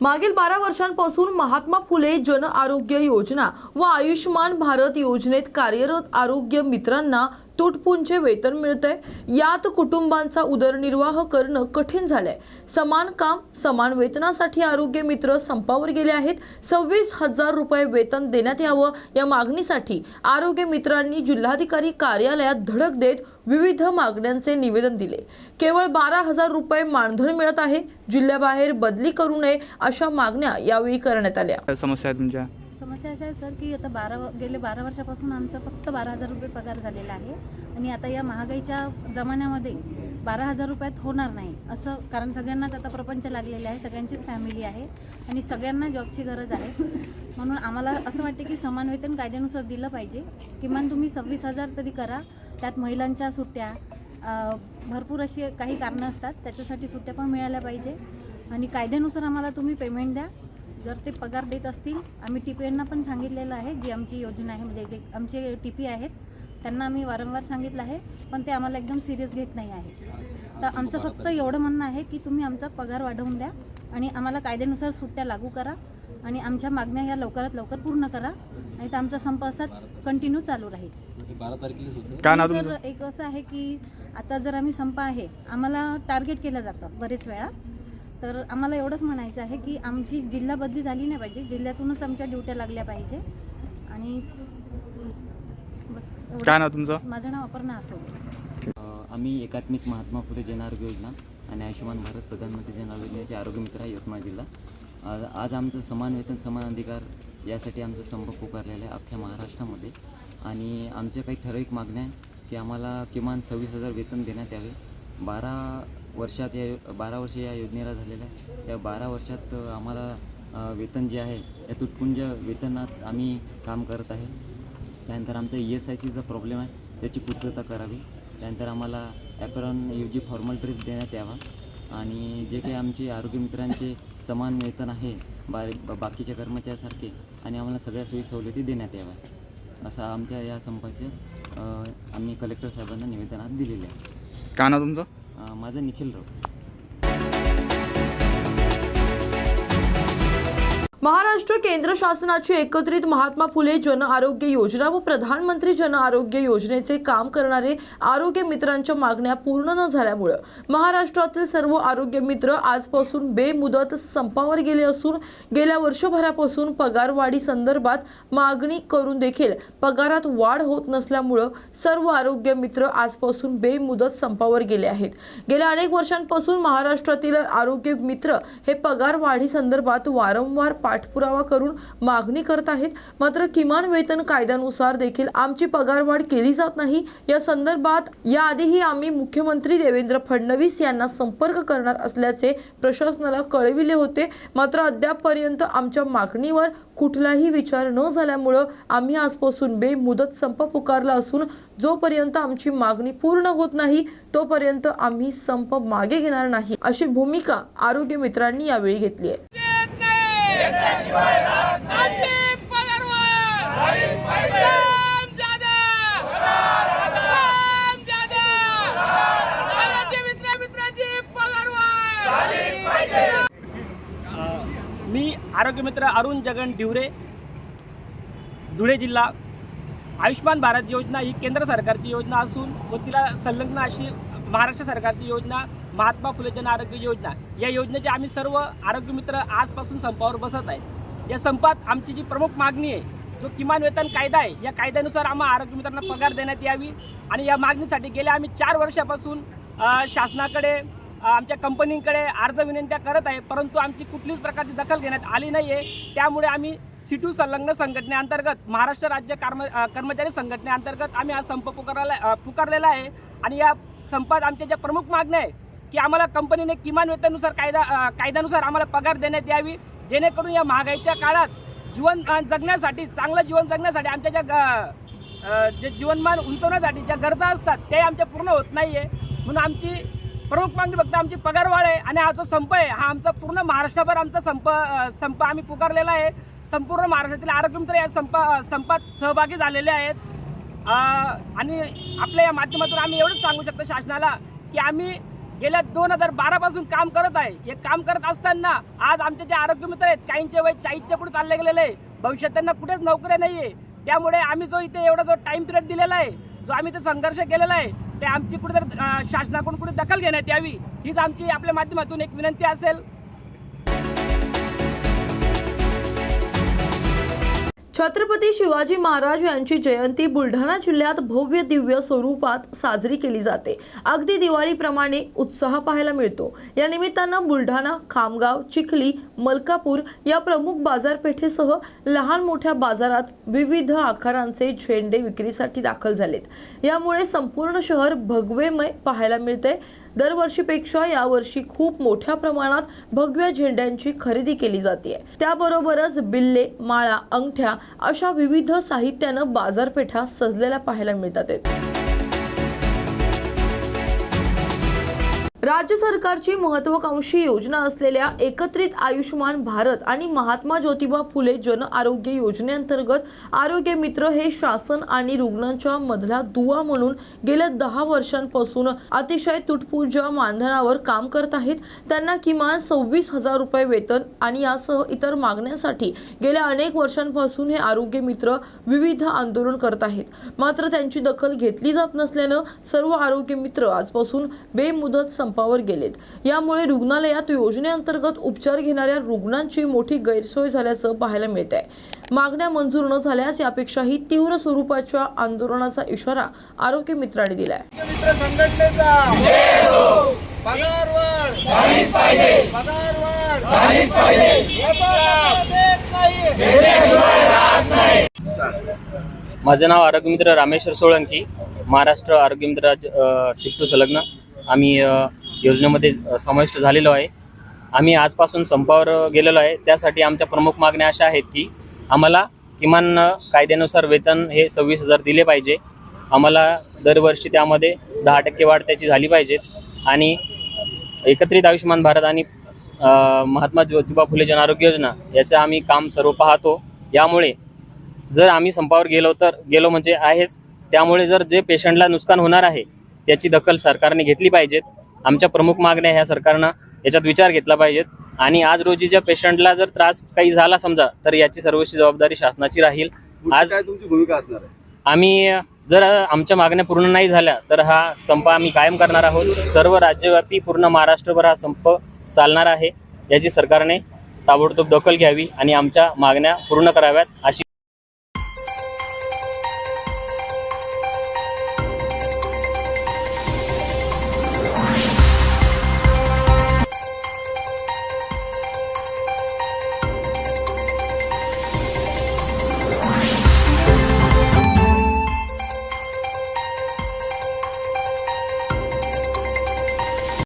मागील बारा वर्षांपासून महात्मा फुले जन आरोग्य योजना व आयुष्यमान भारत योजनेत कार्यरत आरोग्य मित्रांना तुटपुंचे वेतन मिळतंय. यात कुटुंबांचा उदरनिर्वाह करणं कठीण झालंय. समान काम समान वेतनासाठी आरोग्य मित्र संपावर गेले आहेत. सव्वीस हजार रुपये वेतन देण्यात यावं या मागणीसाठी आरोग्य मित्रांनी जिल्हाधिकारी कार्यालयात धडक देत विविध मागण्यांचे निवेदन दिले. केवळ बारा हजार रुपये मानधन मिळत आहे. जिल्ह्याबाहेर बदली करू नये अशा मागण्या यावेळी करण्यात आल्या. समस्या आहे तुमच्या? समस्या अशा आहे सर की आता बारा गेले बारा वर्षापासून आमचा फक्त बारा हजार रुपये पगार झालेला आहे. आणि आता या महागाईच्या जमान्यामध्ये बारा हजार रुपयात होणार नाही असं कारण सगळ्यांनाच आता प्रपंच लागलेले आहे सगळ्यांचीच फॅमिली आहे आणि सगळ्यांना जॉबची गरज आहे. म्हणून आम्हाला असं वाटते की समान वेतन कायद्यानुसार दिलं पाहिजे. किमान तुम्ही सव्वीस हजार तरी करा त्यात महिलांच्या सुट्ट्या भरपूर अशी काही कारणं असतात. त्याच्यासाठी सुट्ट्या पण मिळाल्या पाहिजे. आणि कायद्यानुसार आम्हाला तुम्ही पेमेंट द्या. जर ते पगार देत असतील आम्ही टी पी यांना पण सांगितलेलं आहे जी आमची योजना आहे म्हणजे जे आमचे टी पी आहेत त्यांना आम्ही वारंवार सांगितलं आहे पण ते आम्हाला एकदम सिरियस घेत नाही आहे. तर आमचं फक्त एवढं म्हणणं आहे की तुम्ही आमचा पगार वाढवून द्या आणि आम्हाला कायद्यानुसार सुट्ट्या लागू करा. आणि आमच्या मागण्या ह्या लवकरात लवकर पूर्ण करा आणि तर आमचा संप असाच कंटिन्यू चालू राहील. बारा तारखेला आणि सर एक असं आहे की आता जर आम्ही संप आहे आम्हाला टार्गेट केलं जातं बरेच वेळा. तर आम्हाला एवढंच म्हणायचं आहे की आमची जिल्हा बदली झाली नाही पाहिजे जिल्ह्यातूनच आमच्या ड्युट्या लागल्या पाहिजे. आणि बस एवढं. काय नाव तुमचं? माझं नाव अपर्णा असो. आम्ही एकात्मिक महात्मा फुले जन आरोग्य योजना आणि आयुष्यमान भारत प्रधानमंत्री जन आरोग्य योजनेचे आरोग्य मित्र आहे यवतमाळ जिल्हा. आज आज आमचं समान वेतन समान अधिकार यासाठी आमचा संप पुकारलेला आहे अख्ख्या महाराष्ट्रामध्ये. आणि आमच्या काही ठराविक मागण्या आहे की आम्हाला किमान सव्वीस हजार वेतन देण्यात यावे. बारा वर्षात या बारा वर्ष या योजनेला झालेल्या आहे या बारा वर्षात आम्हाला वेतन जे आहे या तुटपुंज वेतनात आम्ही काम करत आहे. त्यानंतर आमचा ई एस आय सीचा प्रॉब्लेम आहे त्याची पूर्तता करावी. त्यानंतर आम्हाला apron U G formal dress देण्यात यावा. आणि जे काही आमचे आरोग्य मित्रांचे समान वेतन आहे बा बाकीच्या कर्मचाऱ्यासारखे आणि आम्हाला सगळ्या सोयी सवलती देण्यात याव्या असं आमच्या या संपाचे आम्ही कलेक्टर साहेबांना निवेदनात दिलेले आहे. काय नाव तुमचं? माझं निखिल राव महाराष्ट्र केंद्र शासनाची एकत्रित महात्मा फुले जन आरोग्य योजना व प्रधानमंत्री जन आरोग्य योजनेचे काम करणारे आरोग्य मित्रांच्या मागण्या पूर्ण न झाल्यामुळं महाराष्ट्रातील सर्व आरोग्य मित्र आजपासून बेमुदत संपावर गेले असून गेल्या वर्षभरापासून पगारवाढी संदर्भात मागणी करून देखील पगारात वाढ होत नसल्यामुळं सर्व आरोग्य मित्र आजपासून बेमुदत संपावर गेले आहेत. गेल्या अनेक वर्षांपासून महाराष्ट्रातील आरोग्य मित्र हे पगारवाढी संदर्भात वारंवार पाठपुरावा करून मागणी करत आहेत. मात्र किमान वेतन कायद्यानुसार देखील आमची पगारवाढ केली जात नाही. या संदर्भात याआधीही आम्ही मुख्यमंत्री देवेंद्र फडणवीस यांना संपर्क करणार असल्याचे प्रशासनाला कळविले होते. मात्र अद्यापपर्यंत आमच्या मागणीवर कुठलाही विचार न झाल्यामुळं आम्ही आजपासून बेमुदत संप पुकारला असून जोपर्यंत आमची मागणी पूर्ण होत नाही तोपर्यंत आम्ही संप मागे घेणार नाही अशी भूमिका आरोग्य मित्रांनी यावेळी घेतली आहे. मी आरोग्य मित्र अरुण जगन ढिवरे धुळे जिल्हा. आयुष्यमान भारत योजना ही केंद्र सरकारची योजना असून व तिला संलग्न अशी महाराष्ट्र सरकारची योजना महात्मा फुले जन आरोग्य योजना. या योजनेचे आम्ही सर्व आरोग्य मित्र आजपासून संपावर बसत आहेत. या संपात आमची जी प्रमुख मागणी आहे जो किमान वेतन कायदा आहे या कायद्यानुसार आम्हा आरोग्य मित्रांना पगार देण्यात यावी. आणि या मागणीसाठी गेल्या आम्ही चार वर्षापासून शासनाकडे आमच्या कंपनीकडे अर्ज विनंत्या करत आहे परंतु आमची कुठलीच प्रकारची दखल घेण्यात आली नाही आहे त्यामुळे आम्ही सिटू संलग्न संघटनेअंतर्गत महाराष्ट्र राज्य कर्म कर्मचारी संघटनेअंतर्गत आम्ही हा संप पुकारला पुकारलेला आहे. आणि या संपात आमच्या ज्या प्रमुख मागण्या आहे की आम्हाला कंपनीने किमान वेतनानुसार कायदा कायद्यानुसार आम्हाला पगार देण्यात यावी जेणेकरून या महागाईच्या काळात जीवन जगण्यासाठी चांगलं जीवन जगण्यासाठी आमच्या ज्या ग- जे जीवनमान उंचवण्यासाठी ज्या गरजा असतात ते आमच्या पूर्ण होत नाही आहे म्हणून आमची प्रमुख मागणी फक्त आमची पगारवाढ आहे आणि हा जो संप आहे हा आमचा पूर्ण महाराष्ट्रभर आमचा संप संप आम्ही पुकारलेला आहे. संपूर्ण महाराष्ट्रातील आरोग्यमंत्री या संपा संपात सहभागी झालेले आहेत. आणि आपल्या या माध्यमातून आम्ही एवढंच सांगू शकतो शासनाला की आम्ही गेल्या दोन हजार बारापासून काम करत आहे. हे काम करत असताना आज आमचे जे आरोग्य मित्र आहेत काहींचे वय चाळीसच्या पुढे चालले गेलेले आहे. भविष्यात त्यांना कुठेच नोकऱ्या नाही आहे त्यामुळे आम्ही जो इथे एवढा जो टाइम पिरियड दिलेला आहे जो आम्ही इथे संघर्ष केलेला आहे ते आमची कुठेतरी जर शासनाकडून कुठे दखल घेण्यात यावी हीच आमची आपल्या माध्यमातून एक विनंती असेल. छत्रपती शिवाजी महाराज यांची जयंती बुलढाणा जिल्ह्यात भव्य दिव्य स्वरूपात साजरी केली जाते. अगदी दिवाळीप्रमाणे उत्साह पाहायला मिळतो. या निमित्तानं बुलढाणा खामगाव चिखली मलकापूर या प्रमुख बाजारपेठेसह लहान मोठ्या बाजारात विविध आकारांचे झेंडे विक्रीसाठी दाखल झालेत. यामुळे संपूर्ण शहर भगवेमय पाहायला मिळते दरवर्षीपेक्षा यावर्षी खूप मोठ्या प्रमाणात भगव्या झेंड्यांची खरेदी केली जाते त्याबरोबरच बिल्ले माळा अंगठ्या अशा विविध साहित्यानं बाजारपेठा सजलेल्या पाहायला मिळतात राज्य सरकारची महत्वाकांक्षी योजना असलेल्या एकत्रित आयुष्यमान भारत आणि महात्मा ज्योतिबा फुले जन आरोग्य योजनेअंतर्गत आरोग्य मित्र हे शासन आणि रुग्णांच्या मधला दुवा म्हणून गेल्या दहा वर्षांपासून अतिशय तुटपुंजा मानधनावर काम करत आहेत. त्यांना किमान सव्वीस हजार रुपये वेतन आणि यासह इतर मागण्यांसाठी गेल्या अनेक वर्षांपासून हे आरोग्य मित्र विविध आंदोलन करत आहेत. मात्र त्यांची दखल घेतली जात नसल्यानं सर्व आरोग्य मित्र आजपासून बेमुदत संपावर गेलेत. यामुळे रुग्णालयात योजनेअंतर्गत उपचार घेणाऱ्या रुग्णांची मोठी गैरसोय झाल्याचं पाहायला मिळत आहे मागण्या मंजूर न झाल्यास यापेक्षाही तीव्र स्वरूपाच्या आंदोलनाचा इशारा आरोग्य मित्रांनी दिलाय. मित्र संघटनेचा. पगार वाढ पगार माझं नाव आरोग्यमित्र रामेश्वर सोळंकी महाराष्ट्र आरोग्यमित्र सिफ्टू संलग्न. आम्ही योजनेमध्ये समाविष्ट झालेलो आहे. आम्ही आजपासून संपावर गेलेलो आहे. त्यासाठी आमच्या प्रमुख मागण्या अशा आहेत की आम्हाला किमान कायद्यानुसार वेतन हे सव्वीस हजार दिले पाहिजे. आम्हाला दरवर्षी त्यामध्ये दहा टक्के वाढ त्याची झाली पाहिजेत आणि एकत्रित आयुष्यमान भारत आणि महात्मा ज्योतिबा फुले जन आरोग्य योजना याचं आम्ही काम सर्व पाहतो. यामुळे जर आम्ही संपावर गेलो तर गेलो म्हणजे आहेच. त्यामुळे जर जे पेशंटला नुकसान होणार आहे त्याची दखल सरकारने घेतली पाहिजेत. आमच्या प्रमुख मागण्या ह्या सरकारनं याच्यात विचार घेतला पाहिजेत. आणि आज रोजीच्या पेशंटला जर त्रास काही झाला समजा तर याची सर्वस्वी जबाबदारी शासनाची राहील. आज काय तुमची भूमिका असणार आहे? आम्ही जर आमच्या मागण्या पूर्ण नाही झाल्या तर हा संप आम्ही कायम करणार आहोत. सर्व राज्यव्यापी पूर्ण महाराष्ट्रभर हा संप चालणार आहे. याची सरकारने ताबडतोब दखल घ्यावी आणि आमच्या मागण्या पूर्ण कराव्यात अशी